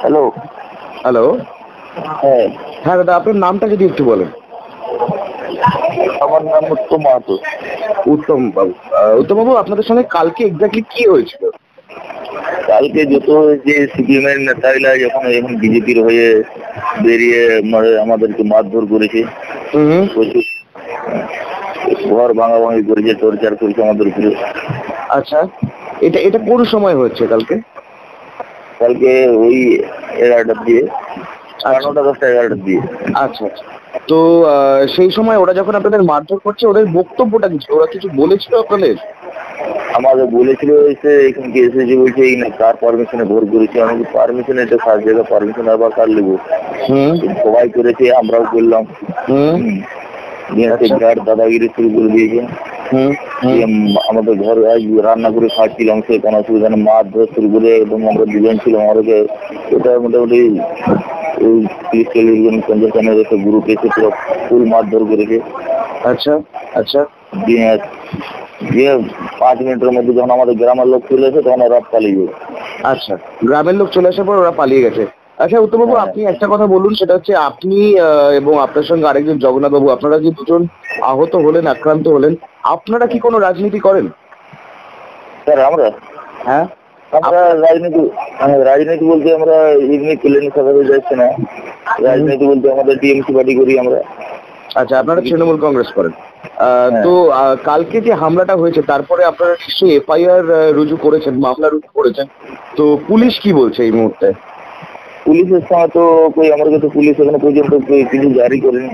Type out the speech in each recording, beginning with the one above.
Hello. Hello. হ্যাঁ। হ্যাঁ দাদা আপনার নামটা যদি একটু বলেন। আমার নাম উত্তম মাহাতো। উত্তম বাবু। উত্তম বাবু আপনাদের সঙ্গে কালকে এক্স্যাক্টলি কি হয়েছিল? কালকে যত যে সিপিএমের নেতাগুলা যখন এখন বিজেপির হয়ে বেরিয়ে মানে আমাদেরকে মারধর করেছে ঘর ভাঙাভাঙি করেছে টর্চার করেছে আমাদের উপরে। আচ্ছা এটা এটা কোন সময় হচ্ছে কালকে? কালকে ওই এগারোটার দিয়ে সাড়ে নটা দশটা এগারোটার দিয়ে আচ্ছা আচ্ছা। তো সেই সময় ওরা যখন আপনাদের মারধর করছে ওদের বক্তব্যটা কি ছিল? ওরা কিছু বলেছিল আপনাদের? আমাদের বলেছিল এসে এখানকে এসেছে বলছে এই না কার পারমিশনে ভোট করেছে? আমি পারমিশন এটা ফার্স্ট জায়গা পারমিশন আবার কার নেব? হুম। সবাই করেছে আমরাও করলাম। আচ্ছা। দাদাগিরি শুরু করে দিয়েছে। আমাদের ঘরে রান্না করে খাচ্ছিলাম সে কোনো অসুবিধা নেই। মাছ ধরে শুরু করে একদম আমরা দুজন ছিলাম আমাদেরকে ওটা মোটামুটি ওই তিরিশ চল্লিশ জন পঞ্চাশ জনের একটা গ্রুপ এসে পুরো ফুল মারধর করেছে আচ্ছা আচ্ছা। দিয়ে দিয়ে পাঁচ মিনিটের মধ্যে যখন আমাদের গ্রামের লোক চলে এসে তখন ওরা পালিয়ে আচ্ছা গ্রামের লোক চলে আসার পর ওরা পালিয়ে গেছে? আচ্ছা উত্তমবাবু হ্যাঁ। আপনি একটা কথা বলুন সেটা হচ্ছে আপনি এবং আপনার সঙ্গে আরেকজন জগন্নাথ বাবু আপনারা যে দুজন আহত হলেন আক্রান্ত হলেন আপনারা কি কোনো রাজনীতি করেন? স্যার আমরা? হ্যাঁ? আমরা রাজনীতি হ্যাঁ, রাজনীতি বলতে আমরা এমনি প্লেন সাথে যাচ্ছি না। রাজনীতি বলতে আমাদের টিএমসি পার্টি করি আমরা। আচ্ছা আপনারা তৃণমূল কংগ্রেস করেন। হ্যাঁ। তো কালকে যে হামলাটা হয়েছে তারপরে আপনারা নিশ্চয়ই এফআইআর রুজু করেছেন মামলা রুজু করেছেন। তো পুলিশ কি বলছে এই মুহূর্তে? পুলিশের সঙ্গে তো কই আমার কাছে পুলিশ এখনও পর্যন্ত কিছু জারি করেনি।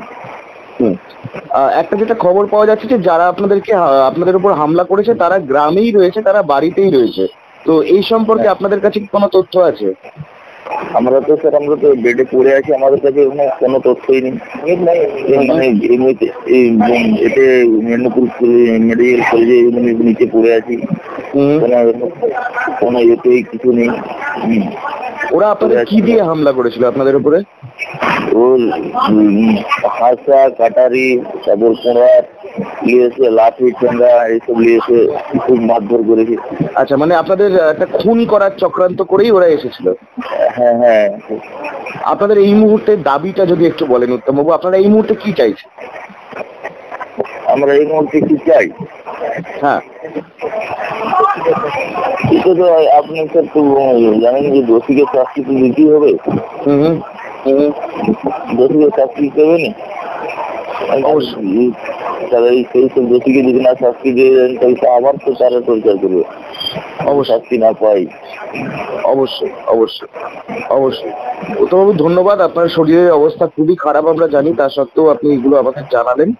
একটা যেটা খবর পাওয়া যাচ্ছে যে যারা আপনাদেরকে আপনাদের উপর হামলা করেছে তারা গ্রামেই রয়েছে তারা বাড়িতেই রয়েছে। তো এই সম্পর্কে আপনাদের কাছে কি কোনো তথ্য আছে? আমরা তো স্যার আমরা তো বেডে পড়ে আছি আমাদের কাছে কোনো তথ্যই নেই। মানে বম- এতে মেদিনীপুর মেডিকেল কলেজে নিচে পড়ে আছি। কোনো কোনো এতেই কিছু নেই। হুম। ওরা আপনাদের কি দিয়ে হামলা করেছিল আপনাদের উপরে? হাসা কাটারি তারপর কোঁড়ার নিয়েছে লাঠি ঠেঙ্গা এইসব নিয়েছে খুব মারধর করেছে। আচ্ছা মানে আপনাদের একটা খুন করার চক্রান্ত করেই ওরা এসেছিল? হ্যাঁ হ্যাঁ। আপনাদের এই মুহূর্তে দাবিটা যদি একটু বলেন উত্তম বাবু আপনারা এই মুহূর্তে কি চাইছেন? আমরা এই মুহূর্তে কি চাই? হ্যাঁ। এটা তো আপনি স্যার তো জানেন যে দোষীকে শাস্তি তো দিতেই হবে। দোষীকে শাস্তি না? সেই সব দোষীকে যদি না শাস্তি দিয়ে দেন তাহলে তো আবার তো তারা করবে। শাস্তি না পাই। অবশ্যই অবশ্যই অবশ্যই। উত্তমবাবু ধন্যবাদ। আপনার শরীরের অবস্থা খুবই খারাপ আমরা জানি। তা সত্ত্বেও আপনি এগুলো আমাদের জানালেন।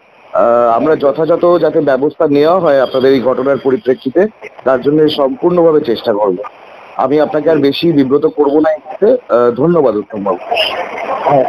আমরা যথাযথ যাতে ব্যবস্থা নেওয়া হয় আপনাদের এই ঘটনার পরিপ্রেক্ষিতে তার জন্য সম্পূর্ণভাবে চেষ্টা করব। আমি আপনাকে আর বেশি বিব্রত করব না। আহ, ধন্যবাদ উত্তমবাবু। হ্যাঁ।